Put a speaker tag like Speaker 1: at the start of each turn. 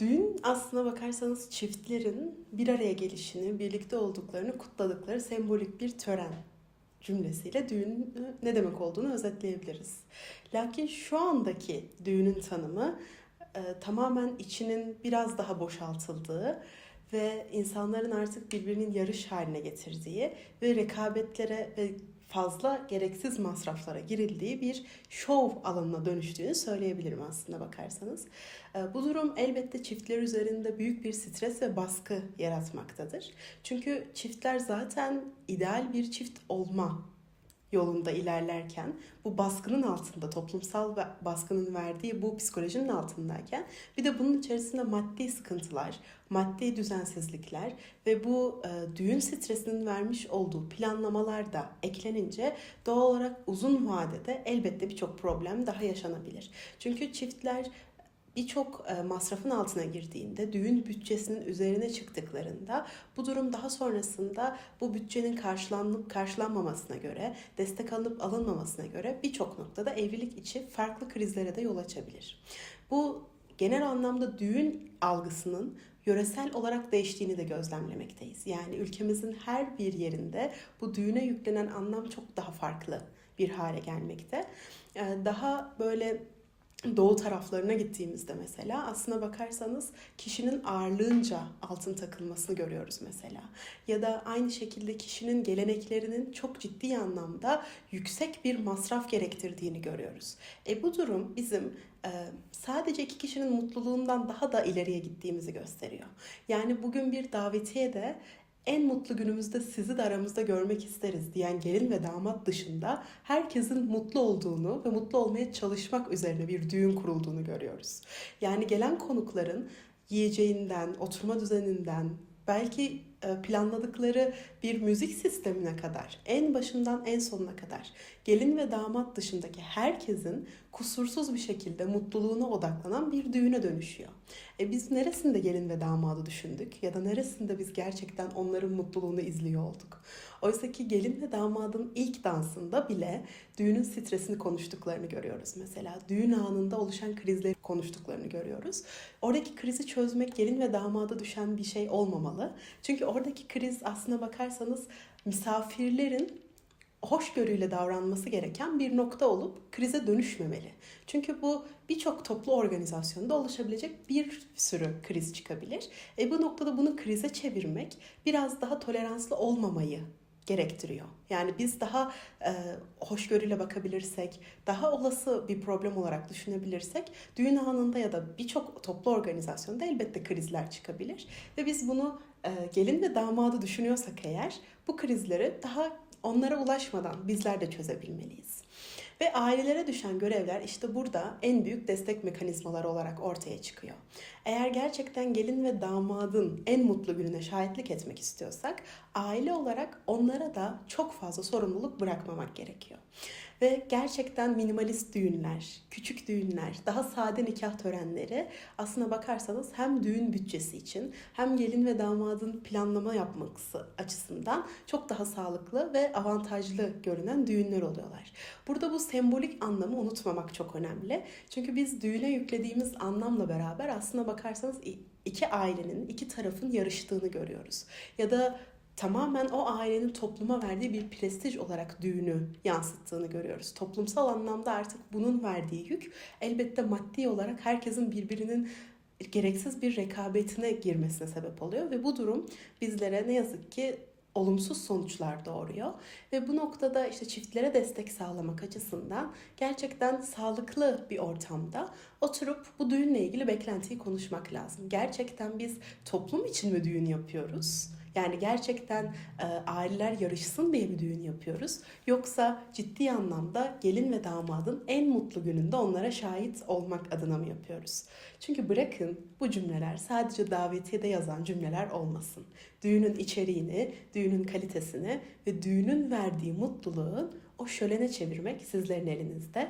Speaker 1: Düğün aslına bakarsanız çiftlerin bir araya gelişini, birlikte olduklarını kutladıkları sembolik bir tören cümlesiyle düğünün ne demek olduğunu özetleyebiliriz. Lakin şu andaki düğünün tanımı e, tamamen içinin biraz daha boşaltıldığı ve insanların artık birbirinin yarış haline getirdiği ve rekabetlere ve fazla gereksiz masraflara girildiği bir şov alanına dönüştüğünü söyleyebilirim aslında bakarsanız. E, Bu durum elbette çiftler üzerinde büyük bir stres ve baskı yaratmaktadır. Çünkü çiftler zaten ideal bir çift olma yolunda ilerlerken bu baskının altında toplumsal ve baskının verdiği bu psikolojinin altındayken bir de bunun içerisinde maddi sıkıntılar, maddi düzensizlikler ve bu e, düğün stresinin vermiş olduğu planlamalar da eklenince doğal olarak uzun vadede elbette birçok problem daha yaşanabilir. Çünkü çiftler birçok e, masrafın altına girdiğinde, düğün bütçesinin üzerine çıktıklarında bu durum daha sonrasında bu bütçenin karşılanıp karşılanmamasına göre, destek alınıp alınmamasına göre birçok noktada evlilik içi farklı krizlere de yol açabilir. Bu genel anlamda düğün algısının yöresel olarak değiştiğini de gözlemlemekteyiz. Yani ülkemizin her bir yerinde bu düğüne yüklenen anlam çok daha farklı bir hale gelmekte. E, Daha böyle doğu taraflarına gittiğimizde mesela aslına bakarsanız kişinin ağırlığınca altın takılmasını görüyoruz mesela. Ya da aynı şekilde kişinin geleneklerinin çok ciddi anlamda yüksek bir masraf gerektirdiğini görüyoruz. E bu durum bizim e, sadece iki kişinin mutluluğundan daha da ileriye gittiğimizi gösteriyor. Yani bugün bir davetiye de en mutlu günümüzde sizi de aramızda görmek isteriz diyen gelin ve damat dışında herkesin mutlu olduğunu ve mutlu olmaya çalışmak üzerine bir düğün kurulduğunu görüyoruz. Yani gelen konukların yiyeceğinden, oturma düzeninden, belki planladıkları bir müzik sistemine kadar, en başından en sonuna kadar gelin ve damat dışındaki herkesin kusursuz bir şekilde mutluluğuna odaklanan bir düğüne dönüşüyor. E biz neresinde gelin ve damadı düşündük ya da neresinde biz gerçekten onların mutluluğunu izliyor olduk? Oysa ki gelin ve damadın ilk dansında bile düğünün stresini konuştuklarını görüyoruz mesela. Düğün anında oluşan krizleri konuştuklarını görüyoruz. Oradaki krizi çözmek gelin ve damada düşen bir şey olmamalı. Çünkü oradaki kriz aslına bakarsanız misafirlerin hoşgörüyle davranması gereken bir nokta olup krize dönüşmemeli. Çünkü bu birçok toplu organizasyonda oluşabilecek bir sürü kriz çıkabilir. E bu noktada bunu krize çevirmek biraz daha toleranslı olmamayı gerektiriyor. Yani biz daha e, hoşgörüyle bakabilirsek, daha olası bir problem olarak düşünebilirsek düğün anında ya da birçok toplu organizasyonda elbette krizler çıkabilir. Ve biz bunu gelin ve damadı düşünüyorsak eğer bu krizleri daha onlara ulaşmadan bizler de çözebilmeliyiz. Ve ailelere düşen görevler işte burada en büyük destek mekanizmaları olarak ortaya çıkıyor. Eğer gerçekten gelin ve damadın en mutlu gününe şahitlik etmek istiyorsak aile olarak onlara da çok fazla sorumluluk bırakmamak gerekiyor. Ve gerçekten minimalist düğünler, küçük düğünler, daha sade nikah törenleri aslına bakarsanız hem düğün bütçesi için hem gelin ve damadın planlama yapması açısından çok daha sağlıklı ve avantajlı görünen düğünler oluyorlar. Burada bu sembolik anlamı unutmamak çok önemli. Çünkü biz düğüne yüklediğimiz anlamla beraber aslına bakarsanız iki ailenin, iki tarafın yarıştığını görüyoruz. Ya da tamamen o ailenin topluma verdiği bir prestij olarak düğünü yansıttığını görüyoruz. Toplumsal anlamda artık bunun verdiği yük elbette maddi olarak herkesin birbirinin gereksiz bir rekabetine girmesine sebep oluyor ve bu durum bizlere ne yazık ki olumsuz sonuçlar doğuruyor. Ve bu noktada işte çiftlere destek sağlamak açısından gerçekten sağlıklı bir ortamda oturup bu düğünle ilgili beklentiyi konuşmak lazım. Gerçekten biz toplum için mi düğün yapıyoruz? Yani gerçekten e, aileler yarışsın diye bir düğün yapıyoruz. Yoksa ciddi anlamda gelin ve damadın en mutlu gününde onlara şahit olmak adına mı yapıyoruz? Çünkü bırakın bu cümleler sadece davetiyede yazan cümleler olmasın. Düğünün içeriğini, düğünün kalitesini ve düğünün verdiği mutluluğun o şölene çevirmek sizlerin elinizde.